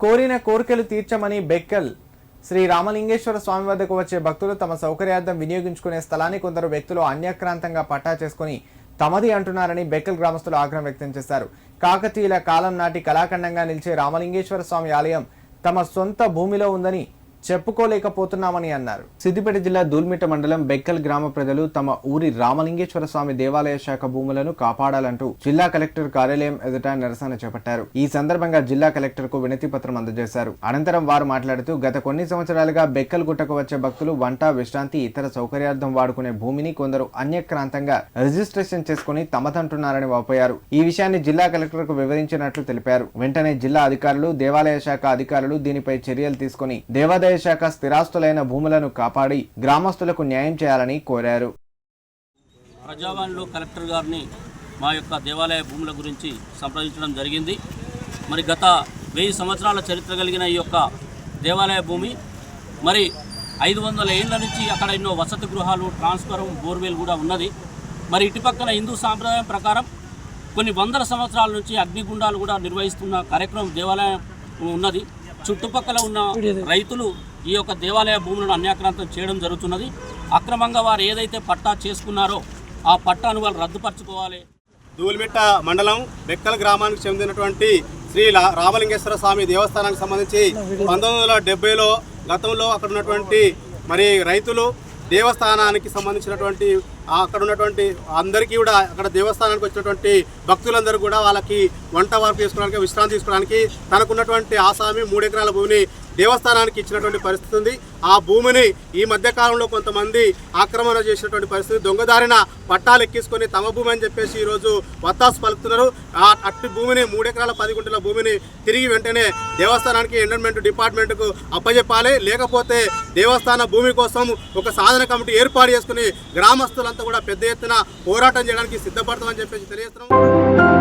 కోరిన కోరికలు తీర్చమని బెక్కల్ శ్రీ రామలింగేశ్వర స్వామి వద్దకు వచ్చే భక్తులు తమ సౌకర్యార్థం వినియోగించుకునే స్థలాన్ని కొందరు వ్యక్తులు అన్యక్రాంతంగా పట్టా చేసుకుని తమది అంటున్నారని బెక్కల్ గ్రామస్తులు ఆగ్రహం వ్యక్తం చేశారు. కాకతీయుల కాలం నాటి కళాఖండంగా నిలిచే రామలింగేశ్వర స్వామి ఆలయం తమ సొంత భూమిలో ఉందని చెప్పుకోలేకపోతున్నామని అన్నారు. సిద్దిపేట జిల్లా దూల్మిట మండలం బెక్కల్ గ్రామ ప్రజలు తమ ఊరి రామలింగేశ్వర స్వామి దేవాలయ శాఖ భూములను కాపాడాలంటూ జిల్లా కలెక్టర్ కార్యాలయం ఎదుట నిరసన చేపట్టారు. ఈ సందర్భంగా జిల్లా కలెక్టర్కు వినతి పత్రం అందజేశారు. అనంతరం వారు మాట్లాడుతూ గత కొన్ని సంవత్సరాలుగా బెక్కల్ గుట్టకు వచ్చే భక్తులు వంట విశ్రాంతి ఇతర సౌకర్యార్థం వాడుకునే భూమిని కొందరు అన్యక్రాంతంగా రిజిస్ట్రేషన్ చేసుకుని తమదంటున్నారని వాపోయారు. ఈ విషయాన్ని జిల్లా కలెక్టర్కు వివరించినట్లు తెలిపారు. వెంటనే జిల్లా అధికారులు దేవాలయ శాఖ అధికారులు దీనిపై చర్యలు తీసుకుని దేవాదాయ శాఖ స్థిరాస్తులైన భూములను కాపాడి గ్రామస్తులకు న్యాయం చేయాలని కోరారు. ప్రజావాణిలో కలెక్టర్ గారిని మా యొక్క దేవాలయ భూముల గురించి సంప్రదించడం జరిగింది. మరి గత వెయ్యి సంవత్సరాల చరిత్ర కలిగిన ఈ యొక్క దేవాలయ భూమి మరి ఐదు వందల ఏళ్ళ నుంచి అక్కడ ఎన్నో వసతి గృహాలు ట్రాన్స్ఫర్ బోర్వెల్ కూడా ఉన్నది. మరి ఇటుపక్కన హిందూ సాంప్రదాయం ప్రకారం కొన్ని వందల సంవత్సరాల నుంచి అగ్నిగుండాలు కూడా నిర్వహిస్తున్న కార్యక్రమం దేవాలయం ఉన్నది. చుట్టుపక్కల ఉన్న రైతులు ఈ యొక్క దేవాలయ భూములను అన్యాక్రాంతం చేయడం జరుగుతున్నది. అక్రమంగా వారు ఏదైతే పట్టా చేసుకున్నారో ఆ పట్టాను వాళ్ళు రద్దుపరచుకోవాలి. ధూళిమిట్ట మండలం బెక్కల గ్రామానికి చెందినటువంటి శ్రీ రామలింగేశ్వర స్వామి దేవస్థానానికి సంబంధించి పంతొమ్మిది వందల డెబ్బైలో గతంలో అక్కడ ఉన్నటువంటి మరి రైతులు దేవస్థానానికి సంబంధించినటువంటి అక్కడ ఉన్నటువంటి అందరికీ కూడా అక్కడ దేవస్థానానికి వచ్చినటువంటి భక్తులందరూ కూడా వాళ్ళకి వంట వార్పు చేసుకోవడానికి విశ్రాంతి తీసుకోవడానికి తనకున్నటువంటి ఆసామి మూడెకరాల భూమిని దేవస్థానానికి ఇచ్చినటువంటి పరిస్థితి ఉంది. ఆ భూమిని ఈ మధ్య కాలంలో కొంతమంది ఆక్రమణ చేసినటువంటి పరిస్థితి దొంగదారిన పట్టాలు ఎక్కించుకొని తమ భూమి అని చెప్పేసి ఈరోజు వత్తాసు పలుకుతున్నారు. ఆ అట్టి భూమిని మూడెకరాల పది గుంటల భూమిని తిరిగి వెంటనే దేవస్థానానికి ఎండోన్మెంట్ డిపార్ట్మెంట్కు అప్పజెప్పాలి. లేకపోతే దేవస్థాన భూమి కోసం ఒక సాధన కమిటీ ఏర్పాటు చేసుకుని గ్రామస్తులంతా కూడా పెద్ద ఎత్తున పోరాటం చేయడానికి సిద్ధపడతామని చెప్పేసి తెలియజేస్తున్నాం.